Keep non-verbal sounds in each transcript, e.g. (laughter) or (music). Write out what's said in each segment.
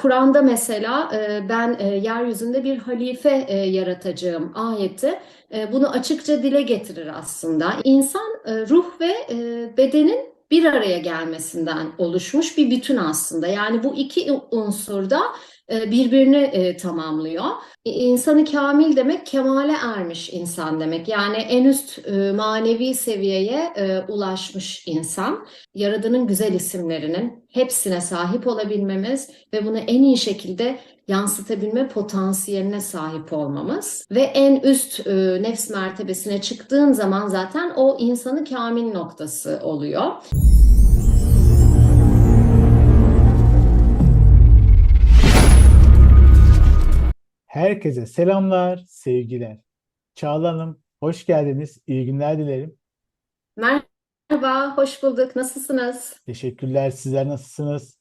Kur'an'da mesela e, ben e, yeryüzünde bir halife e, yaratacağım ayeti bunu açıkça dile getirir aslında. İnsan ruh ve bedenin bir araya gelmesinden oluşmuş bir bütün aslında. Yani bu iki unsur da e, birbirini e, tamamlıyor. İnsanı kamil demek kemale ermiş insan demek. Yani en üst e, manevi seviyeye ulaşmış insan. Yaradanın güzel isimlerinin hepsine sahip olabilmemiz ve bunu en iyi şekilde yansıtabilme potansiyeline sahip olmamız ve en üst nefs mertebesine çıktığın zaman zaten o insanı kamil noktası oluyor. Herkese selamlar, sevgiler. Çağla Hanım, hoş geldiniz. İyi günler dilerim. Merhaba, hoş bulduk. Nasılsınız? Teşekkürler. Sizler nasılsınız?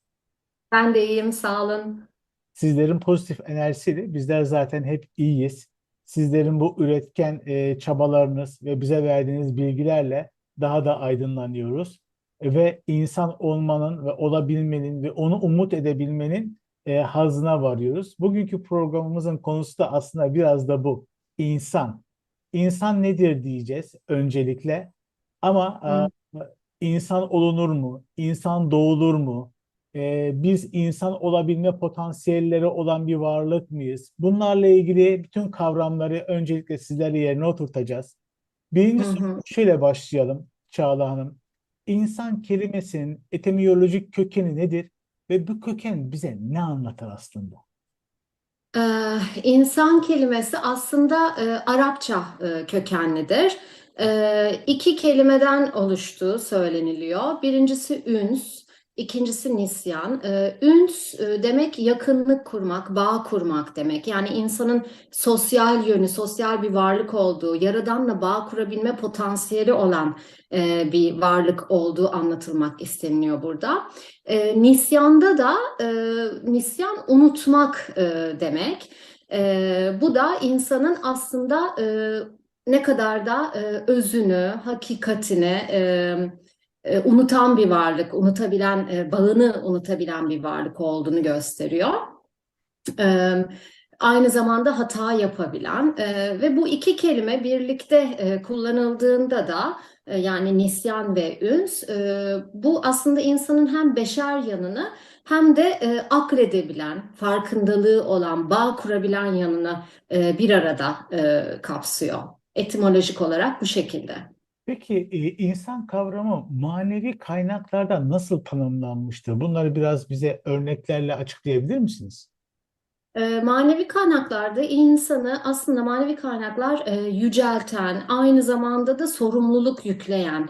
Ben de iyiyim, sağ olun. Sizlerin pozitif enerjisiyle bizler zaten hep iyiyiz. Sizlerin bu üretken e, çabalarınız ve bize verdiğiniz bilgilerle daha da aydınlanıyoruz. Ve insan olmanın ve olabilmenin ve onu umut edebilmenin e, hazına varıyoruz. Bugünkü programımızın konusu da aslında biraz da bu. İnsan. İnsan nedir diyeceğiz öncelikle. Ama e, insan olunur mu? İnsan doğulur mu? E, biz insan olabilme potansiyelleri olan bir varlık mıyız? Bunlarla ilgili bütün kavramları öncelikle sizlerle yerine oturtacağız. Birinci Hı şöyle başlayalım Çağla Hanım. İnsan kelimesinin etimolojik kökeni nedir? Ve bu köken bize ne anlatır aslında? Ee, insan kelimesi aslında e, Arapça e, kökenlidir. E, iki kelimeden oluştuğu söyleniliyor. Birincisi üns, İkincisi nisyan. Ee, üns e, demek yakınlık kurmak, bağ kurmak demek. Yani insanın sosyal yönü, sosyal bir varlık olduğu, yaradanla bağ kurabilme potansiyeli olan e, bir varlık olduğu anlatılmak isteniliyor burada. E, nisyanda da e, nisyan unutmak demek. E, bu da insanın aslında ne kadar da özünü, hakikatini, e, unutan bir varlık, unutabilen, e, bağını unutabilen bir varlık olduğunu gösteriyor. E, aynı zamanda hata yapabilen e, ve bu iki kelime birlikte kullanıldığında da yani nisyan ve üns bu aslında insanın hem beşer yanını hem de e, akledebilen, farkındalığı olan, bağ kurabilen yanını bir arada kapsıyor. Etimolojik olarak bu şekilde. Peki e, insan kavramı manevi kaynaklarda nasıl tanımlanmıştır? Bunları biraz bize örneklerle açıklayabilir misiniz? E, manevi kaynaklarda insanı aslında manevi kaynaklar e, yücelten, aynı zamanda da sorumluluk yükleyen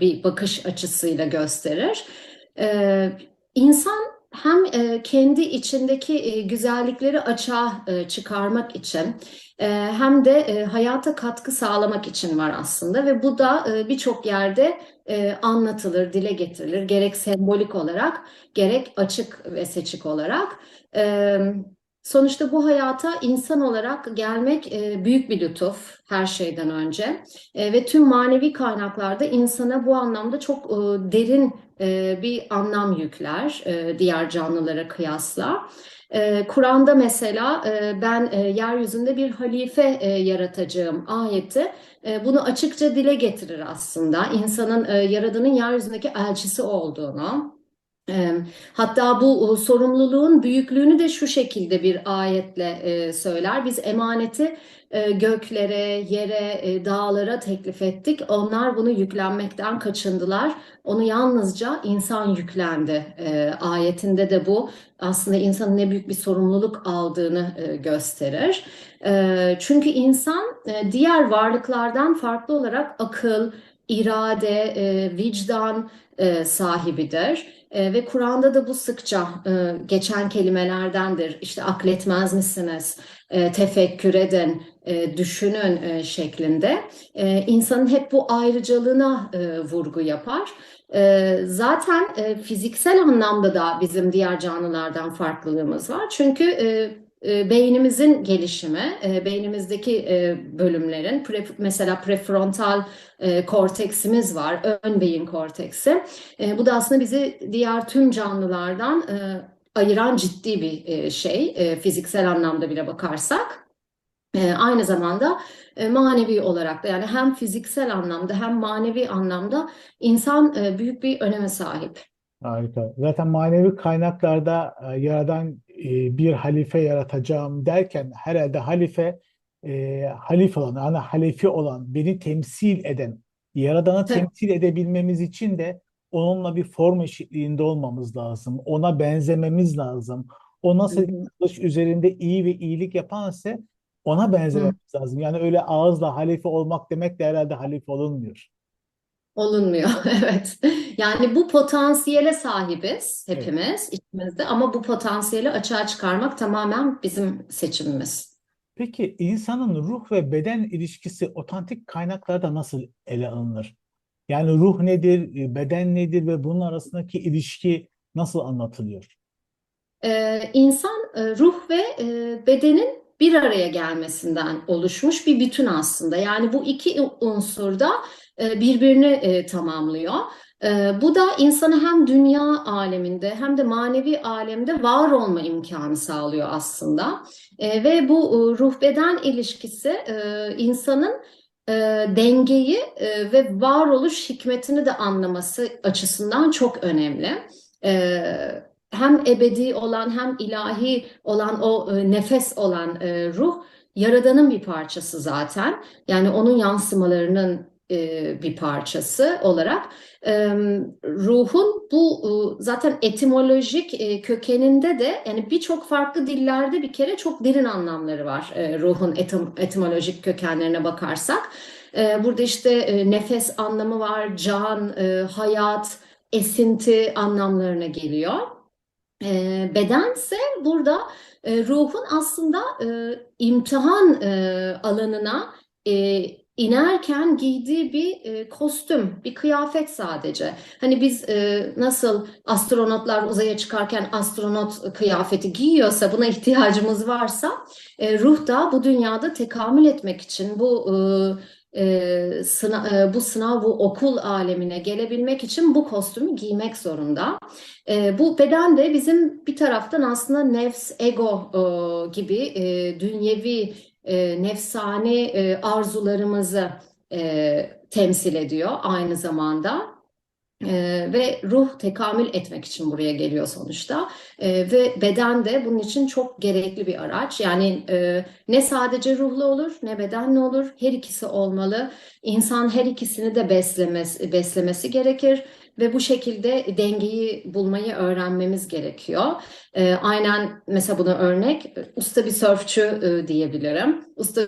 bir bakış açısıyla gösterir. E, insan hem e, kendi içindeki e, güzellikleri açığa e, çıkarmak için hem de hayata katkı sağlamak için var aslında ve bu da birçok yerde anlatılır, dile getirilir gerek sembolik olarak gerek açık ve seçik olarak. E, Sonuçta bu hayata insan olarak gelmek e, büyük bir lütuf her şeyden önce e, ve tüm manevi kaynaklarda insana bu anlamda çok e, derin bir anlam yükler diğer canlılara kıyasla. Kur'an'da mesela ben yeryüzünde bir halife yaratacağım ayeti bunu açıkça dile getirir aslında. İnsanın Yaradan'ın yeryüzündeki elçisi olduğunu. Hatta bu sorumluluğun büyüklüğünü de şu şekilde bir ayetle söyler. Biz emaneti göklere, yere, dağlara teklif ettik. Onlar bunu yüklenmekten kaçındılar. Onu yalnızca insan yüklendi. Ayetinde de bu aslında insanın ne büyük bir sorumluluk aldığını gösterir. Çünkü insan diğer varlıklardan farklı olarak akıl, irade, vicdan sahibidir. E, ve Kur'an'da da bu sıkça e, geçen kelimelerdendir. İşte akletmez misiniz? E, tefekkür edin, e, düşünün e, şeklinde. E, insanın hep bu ayrıcalığına e, vurgu yapar. E, zaten e, fiziksel anlamda da bizim diğer canlılardan farklılığımız var. Çünkü e, e, beynimizin gelişimi, e, beynimizdeki e, bölümlerin pre, mesela prefrontal korteksimiz var, ön beyin korteksi. Bu da aslında bizi diğer tüm canlılardan ayıran ciddi bir e, şey e, fiziksel anlamda bile bakarsak. E, aynı zamanda e, manevi olarak da yani hem fiziksel anlamda hem manevi anlamda insan e, büyük bir öneme sahip. Harika. Zaten manevi kaynaklarda e, Yaradan e, bir halife yaratacağım derken herhalde halife e, halife olan, yani halife olan, beni temsil eden, Yaradan'ı Tabii. temsil edebilmemiz için de onunla bir form eşitliğinde olmamız lazım. Ona benzememiz lazım. O nasıl Hı hı. kılıç üzerinde iyi ve iyilik yapansa ona benzememiz lazım. Yani öyle ağızla halife olmak demek de herhalde halife olunmuyor. Olunmuyor, (laughs) evet. Yani bu potansiyele sahibiz hepimiz içimizde ama bu potansiyeli açığa çıkarmak tamamen bizim seçimimiz. Peki insanın ruh ve beden ilişkisi otantik kaynaklarda nasıl ele alınır? Yani ruh nedir, e, beden nedir ve bunun arasındaki ilişki nasıl anlatılıyor? Ee, insan e, ruh ve e, bedenin bir araya gelmesinden oluşmuş bir bütün aslında. Yani bu iki unsur da e, birbirini e, tamamlıyor. E, bu da insana hem dünya aleminde hem de manevi alemde var olma imkanı sağlıyor aslında. E, ve bu e, ruh beden ilişkisi e, insanın e, dengeyi e, ve varoluş hikmetini de anlaması açısından çok önemli. E, hem ebedi olan hem ilahi olan o e, nefes olan e, ruh Yaradan'ın bir parçası zaten. Yani onun yansımalarının e, bir parçası olarak e, ruhun bu e, zaten etimolojik e, kökeninde de yani birçok farklı dillerde bir kere çok derin anlamları var e, ruhun etim, etimolojik kökenlerine bakarsak. E, burada işte e, nefes anlamı var, can, e, hayat, esinti anlamlarına geliyor. E, bedense burada e, ruhun aslında e, imtihan e, alanına e, inerken giydiği bir e, kostüm, bir kıyafet sadece. Hani biz e, nasıl astronotlar uzaya çıkarken astronot kıyafeti giyiyorsa, buna ihtiyacımız varsa, e, ruh da bu dünyada tekamül etmek için bu e, e, sınav, e, bu sınav, bu okul alemine gelebilmek için bu kostümü giymek zorunda. E, bu beden de bizim bir taraftan aslında nefs, ego e, gibi e, dünyevi, e, nefsani e, arzularımızı e, temsil ediyor aynı zamanda. Ee, ve ruh tekamül etmek için buraya geliyor sonuçta. Ee, ve beden de bunun için çok gerekli bir araç. Yani e, ne sadece ruhlu olur ne bedenli olur. Her ikisi olmalı. İnsan her ikisini de beslemesi, beslemesi gerekir ve bu şekilde dengeyi bulmayı öğrenmemiz gerekiyor Ee, aynen mesela buna örnek usta bir sörfçü e, diyebilirim usta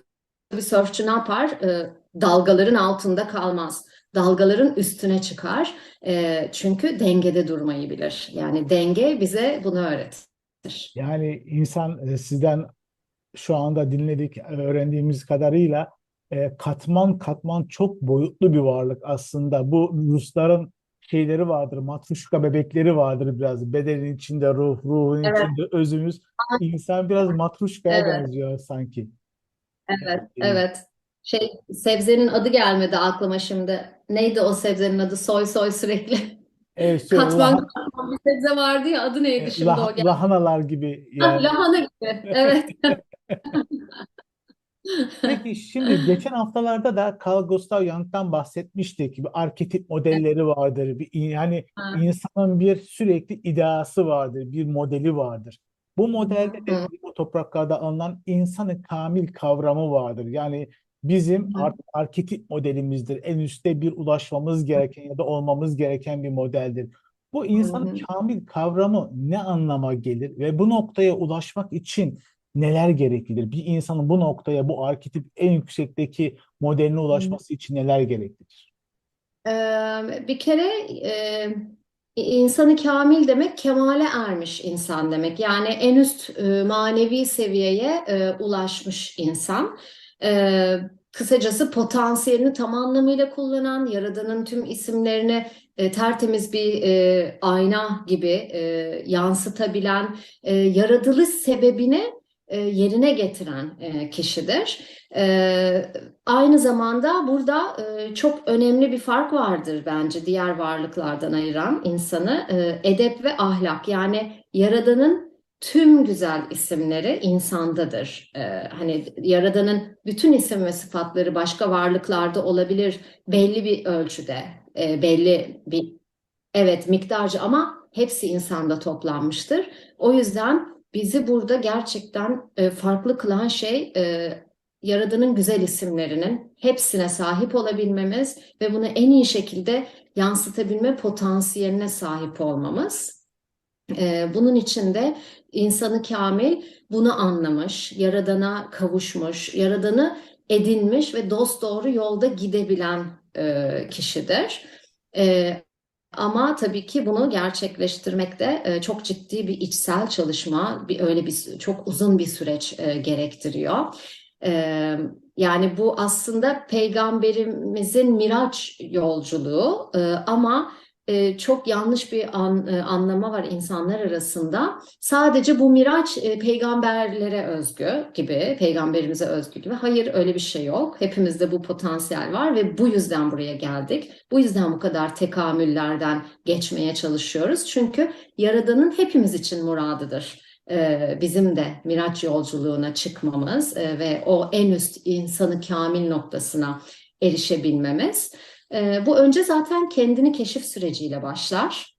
bir sörfçü ne yapar Ee, dalgaların altında kalmaz dalgaların üstüne çıkar. E, çünkü dengede durmayı bilir. Yani denge bize bunu öğretir. Yani insan e, sizden şu anda dinledik, öğrendiğimiz kadarıyla e, katman katman çok boyutlu bir varlık aslında. Bu Rusların şeyleri vardır, matruşka bebekleri vardır biraz. Bedenin içinde ruh, ruhun Evet. içinde özümüz. İnsan biraz matruşkaya Evet. benziyor sanki. Evet, evet. Şey, sebzenin adı gelmedi aklıma şimdi. Neydi o sebzenin adı? Soy soy sürekli. Evet, şey, Katman lah- katman bir sebze vardı ya adı neydi e, şimdi lah- o geldi. lahanalar gibi Ah, yani. lahana gibi. Evet. (laughs) Peki şimdi geçen haftalarda da Carl Gustav Jung'dan bahsetmiştik. Bir arketip modelleri vardır. Bir, yani Ha. insanın bir sürekli ideası vardır, bir modeli vardır. Bu modelde de bu topraklarda alınan insanı kamil kavramı vardır. Yani bizim Hı. ar arketip modelimizdir. En üstte bir ulaşmamız gereken ya da olmamız gereken bir modeldir. Bu insanı Hı hı. kamil kavramı ne anlama gelir ve bu noktaya ulaşmak için neler gereklidir? Bir insanın bu noktaya, bu arketip en yüksekteki modeline ulaşması için neler gereklidir? Ee, bir kere e, insanı kamil demek kemale ermiş insan demek. Yani en üst e, manevi seviyeye e, ulaşmış insan. E, kısacası potansiyelini tam anlamıyla kullanan, Yaradan'ın tüm isimlerini e, tertemiz bir e, ayna gibi e, yansıtabilen, e, yaratılış sebebini e, yerine getiren e, kişidir. E, Aynı zamanda burada e, çok önemli bir fark vardır bence diğer varlıklardan ayıran insanı. E, edep ve ahlak yani Yaradan'ın tüm güzel isimleri insandadır. Hani Yaradan'ın bütün isim ve sıfatları başka varlıklarda olabilir belli bir ölçüde, e, belli bir evet miktarca ama hepsi insanda toplanmıştır. O yüzden bizi burada gerçekten e, farklı kılan şey e, Yaradan'ın güzel isimlerinin hepsine sahip olabilmemiz ve bunu en iyi şekilde yansıtabilme potansiyeline sahip olmamız. Ee, bunun için de insanı kamil bunu anlamış, Yaradan'a kavuşmuş, Yaradan'ı edinmiş ve dosdoğru yolda gidebilen e, kişidir. E, ama tabii ki bunu gerçekleştirmekte e, çok ciddi bir içsel çalışma, bir öyle bir çok uzun bir süreç e, gerektiriyor. E, yani bu aslında peygamberimizin Miraç yolculuğu e, ama e, çok yanlış bir an, e, anlama var insanlar arasında. Sadece bu Miraç e, peygamberlere özgü gibi, peygamberimize özgü gibi. Hayır öyle bir şey yok. Hepimizde bu potansiyel var ve bu yüzden buraya geldik. Bu yüzden bu kadar tekamüllerden geçmeye çalışıyoruz. Çünkü Yaradan'ın hepimiz için muradıdır. E, bizim de Miraç yolculuğuna çıkmamız e, ve o en üst insanı kamil noktasına erişebilmemiz. E, bu önce zaten kendini keşif süreciyle başlar.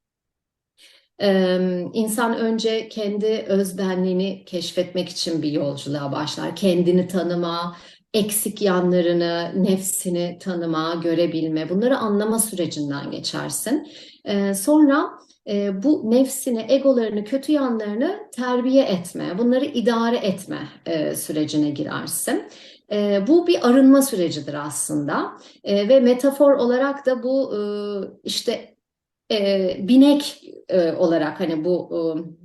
E, insan önce kendi özbenliğini keşfetmek için bir yolculuğa başlar. Kendini tanıma, eksik yanlarını, nefsini tanıma, görebilme, bunları anlama sürecinden geçersin. E, sonra e, bu nefsini, egolarını, kötü yanlarını terbiye etme, bunları idare etme e, sürecine girersin. E, bu bir arınma sürecidir aslında e, ve metafor olarak da bu e, işte e, binek e, olarak hani bu e,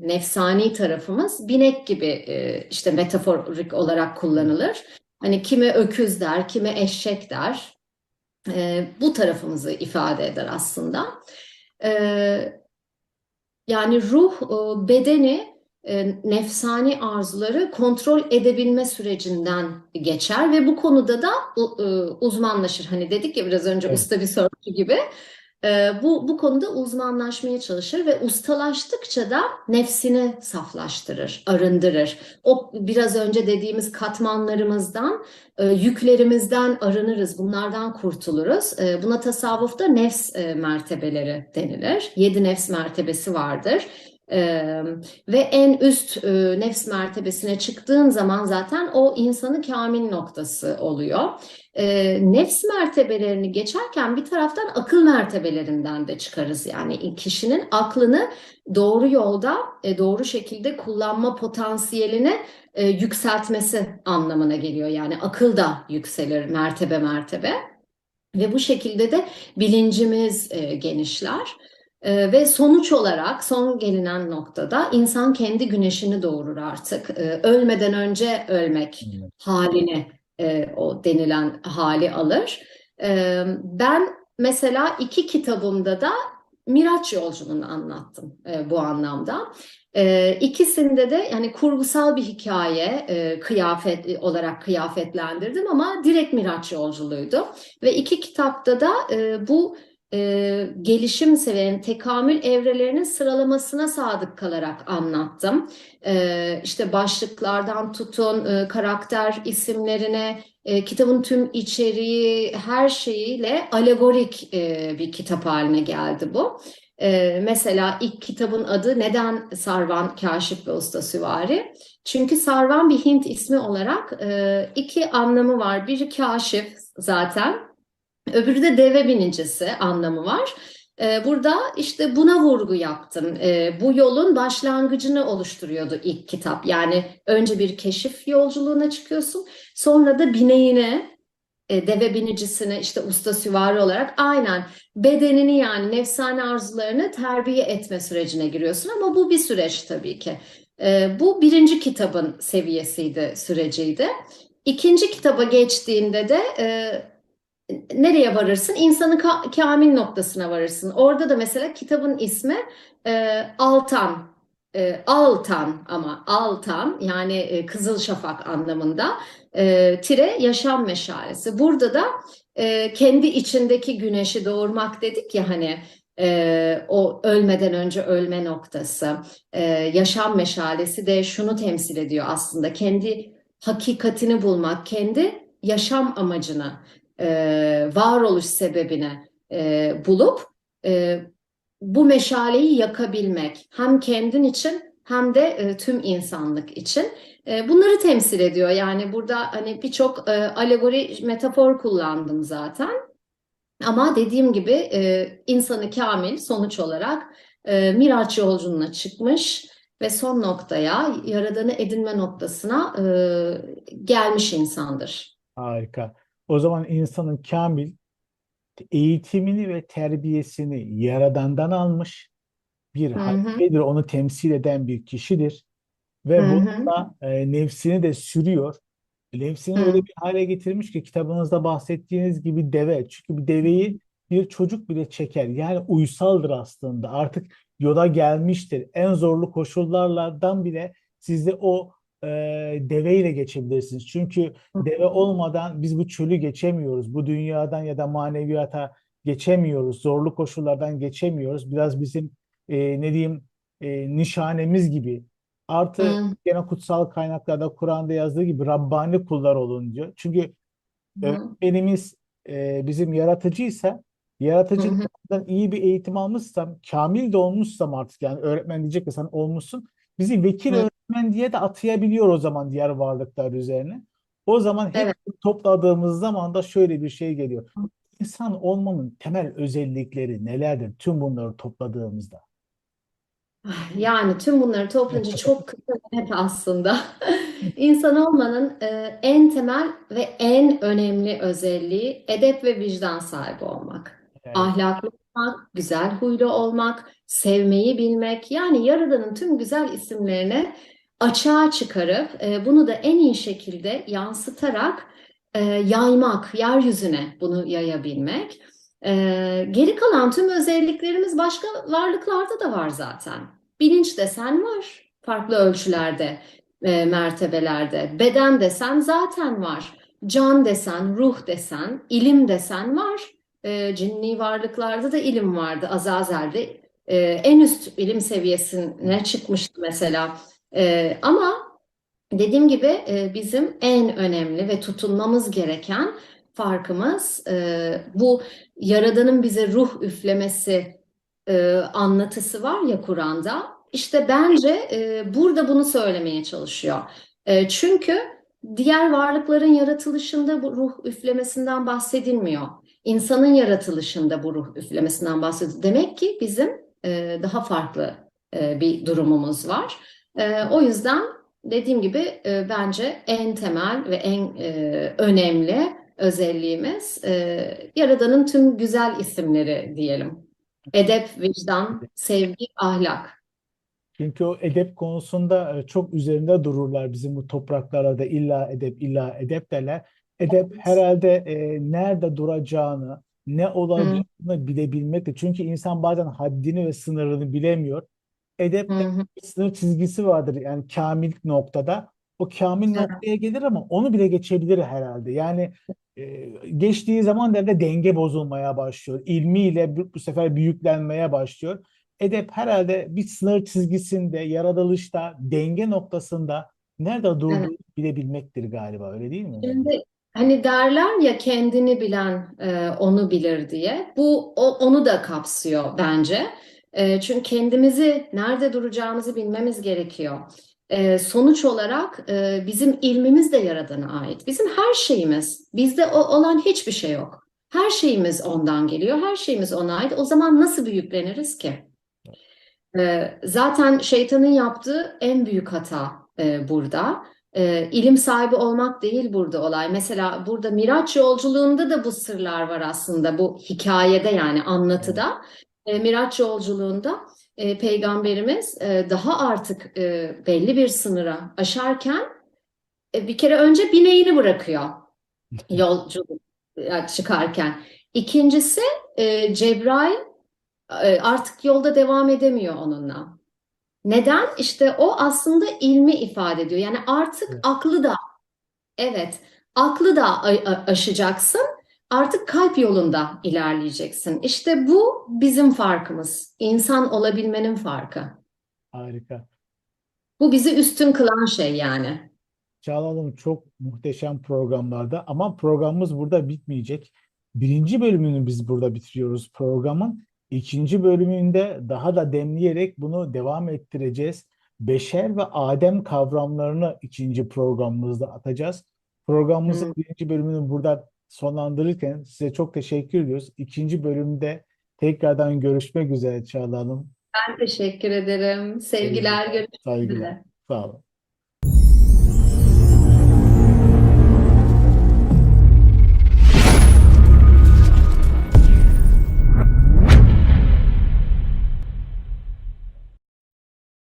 nefsani tarafımız binek gibi e, işte metaforik olarak kullanılır. Hani kimi öküz der, kimi eşek der. E, bu tarafımızı ifade eder aslında. E, yani ruh, e, bedeni e, nefsani arzuları kontrol edebilme sürecinden geçer ve bu konuda da e, uzmanlaşır. Hani dedik ya biraz önce Evet. usta bir sorumcu gibi. E, bu bu konuda uzmanlaşmaya çalışır ve ustalaştıkça da nefsini saflaştırır, arındırır. O biraz önce dediğimiz katmanlarımızdan, e, yüklerimizden arınırız, bunlardan kurtuluruz. E, buna tasavvufta nefs e, mertebeleri denilir. Yedi nefs mertebesi vardır. Ee, ve en üst e, nefs mertebesine çıktığın zaman zaten o insanı kamil noktası oluyor. Ee, nefs mertebelerini geçerken bir taraftan akıl mertebelerinden de çıkarız. Yani kişinin aklını doğru yolda, e, doğru şekilde kullanma potansiyelini e, yükseltmesi anlamına geliyor. Yani akıl da yükselir mertebe mertebe. Ve bu şekilde de bilincimiz e, genişler. Ee, ve sonuç olarak son gelinen noktada insan kendi güneşini doğurur artık. Ee, ölmeden önce ölmek Evet. halini e, o denilen hali alır. Ee, ben mesela iki kitabımda da Miraç yolculuğunu anlattım e, bu anlamda. Ee, ikisinde de yani kurgusal bir hikaye e, kıyafet olarak kıyafetlendirdim ama direkt Miraç yolculuğuydu. Ve iki kitapta da e, bu e, gelişim seviyenin tekamül evrelerinin sıralamasına sadık kalarak anlattım. E, işte başlıklardan tutun, e, karakter isimlerine, e, kitabın tüm içeriği, her şeyiyle alegorik e, bir kitap haline geldi bu. E, mesela ilk kitabın adı neden Sarvan Kaşif ve Usta Süvari? Çünkü Sarvan bir Hint ismi olarak e, iki anlamı var. Biri kaşif zaten. Öbürü de deve binicisi anlamı var. Ee, burada işte buna vurgu yaptım. Ee, bu yolun başlangıcını oluşturuyordu ilk kitap. Yani önce bir keşif yolculuğuna çıkıyorsun. Sonra da bineğine, e, deve binicisine işte usta süvari olarak aynen bedenini yani nefsani arzularını terbiye etme sürecine giriyorsun. Ama bu bir süreç tabii ki. Ee, bu birinci kitabın seviyesiydi, süreciydi. İkinci kitaba geçtiğinde de e, nereye varırsın? İnsanın ka- kamil noktasına varırsın. Orada da mesela kitabın ismi e, Altan. E, Altan ama Altan yani e, Kızıl Şafak anlamında e, tire yaşam meşalesi. Burada da e, kendi içindeki güneşi doğurmak dedik ya hani e, o ölmeden önce ölme noktası, e, yaşam meşalesi de şunu temsil ediyor aslında. Kendi hakikatini bulmak, kendi yaşam amacını, e, varoluş sebebini e, bulup e, bu meşaleyi yakabilmek hem kendin için hem de e, tüm insanlık için. E, bunları temsil ediyor. Yani burada hani birçok e, alegori, metafor kullandım zaten. Ama dediğim gibi e, insanı kamil sonuç olarak e, Miraç yolculuğuna çıkmış ve son noktaya, Yaradan'ı edinme noktasına e, gelmiş insandır. Harika. O zaman insanın kamil eğitimini ve terbiyesini Yaradan'dan almış bir halifeler, onu temsil eden bir kişidir ve Hı hı. bununla e, nefsini de sürüyor. Nefsini Hı. öyle bir hale getirmiş ki kitabınızda bahsettiğiniz gibi deve. Çünkü bir deveyi bir çocuk bile çeker. Yani uysaldır aslında. Artık yola gelmiştir. En zorlu koşullardan bile siz de o e, deveyle geçebilirsiniz. Çünkü deve olmadan biz bu çölü geçemiyoruz. Bu dünyadan ya da maneviyata geçemiyoruz. Zorlu koşullardan geçemiyoruz. Biraz bizim e, ne diyeyim e, nişanemiz gibi. Artı Hı. gene kutsal kaynaklarda Kur'an'da yazdığı gibi Rabbani kullar olun diyor. Çünkü Hı. öğretmenimiz e, bizim yaratıcıysa yaratıcılıktan iyi bir eğitim almışsam, kamil de olmuşsam artık yani öğretmen diyecek ki sen olmuşsun. Bizi vekil Hı. Diye de atayabiliyor o zaman diğer varlıklar üzerine. O zaman hep Evet. topladığımız zaman da şöyle bir şey geliyor. İnsan olmanın temel özellikleri nelerdir? Tüm bunları topladığımızda. (sighs) Yani tüm bunları toplayınca çok kısa net aslında. (laughs) İnsan olmanın e, en temel ve en önemli özelliği edep ve vicdan sahibi olmak. Evet. Ahlaklı olmak, güzel huylu olmak, sevmeyi bilmek. Yani Yaradan'ın tüm güzel isimlerini açığa çıkarıp e, bunu da en iyi şekilde yansıtarak e, yaymak, yeryüzüne bunu yayabilmek. E, geri kalan tüm özelliklerimiz başka varlıklarda da var zaten. Bilinç desen var farklı ölçülerde, e, mertebelerde. Beden desen zaten var. Can desen, ruh desen, ilim desen var. E, cinni varlıklarda da ilim vardı. Azazel'de e, en üst ilim seviyesine çıkmıştı mesela. E, ama dediğim gibi e, bizim en önemli ve tutunmamız gereken farkımız e, bu Yaradan'ın bize ruh üflemesi e, anlatısı var ya Kur'an'da. İşte bence e, burada bunu söylemeye çalışıyor. E, çünkü diğer varlıkların yaratılışında bu ruh üflemesinden bahsedilmiyor. İnsanın yaratılışında bu ruh üflemesinden bahsediyor. Demek ki bizim e, daha farklı e, bir durumumuz var. E, o yüzden dediğim gibi e, bence en temel ve en e, önemli özelliğimiz e, Yaradan'ın tüm güzel isimleri diyelim. Edep, vicdan, sevgi, ahlak. Çünkü o edep konusunda e, çok üzerinde dururlar bizim bu topraklara da illa edep illa edep derler. Edep herhalde e, nerede duracağını, ne olacağını bilebilmekte. Çünkü insan bazen haddini ve sınırını bilemiyor. Edep Hı hı. bir sınır çizgisi vardır yani kamil noktada. O kamil Evet. noktaya gelir ama onu bile geçebilir herhalde. Yani e, geçtiği zaman da denge bozulmaya başlıyor. İlmiyle bu, bu sefer büyüklenmeye başlıyor. Edep herhalde bir sınır çizgisinde, yaratılışta, denge noktasında nerede durduğunu bilebilmektir galiba öyle değil mi? Şimdi hani derler ya kendini bilen e, onu bilir diye. Bu o, onu da kapsıyor bence. E, çünkü kendimizi nerede duracağımızı bilmemiz gerekiyor. E, sonuç olarak e, bizim ilmimiz de Yaradan'a ait. Bizim her şeyimiz, bizde olan hiçbir şey yok. Her şeyimiz ondan geliyor, her şeyimiz ona ait. O zaman nasıl büyükleniriz ki? E, zaten şeytanın yaptığı en büyük hata e, burada. E, ilim sahibi olmak değil burada olay. Mesela burada Miraç yolculuğunda da bu sırlar var aslında. Bu hikayede yani anlatıda. E, Miraç yolculuğunda e, Peygamberimiz e, daha artık e, belli bir sınıra aşarken e, bir kere önce bineğini bırakıyor (laughs) yolculuk çıkarken. İkincisi e, Cebrail e, artık yolda devam edemiyor onunla. Neden? İşte o aslında ilmi ifade ediyor. Yani artık Evet. aklı da evet aklı da aşacaksın. Artık kalp yolunda ilerleyeceksin. İşte bu bizim farkımız. İnsan olabilmenin farkı. Harika. Bu bizi üstün kılan şey yani. Çağla Hanım çok muhteşem programlarda ama programımız burada bitmeyecek. Birinci bölümünü biz burada bitiriyoruz programın. İkinci bölümünde daha da demleyerek bunu devam ettireceğiz. Beşer ve Adem kavramlarını ikinci programımızda atacağız. Programımızın Hı. birinci bölümünü burada sonlandırırken size çok teşekkür ediyoruz. İkinci bölümde tekrardan görüşmek üzere Çağla Hanım. Ben teşekkür ederim. Sevgiler, görüşmek Saygılar. üzere. Sağ olun.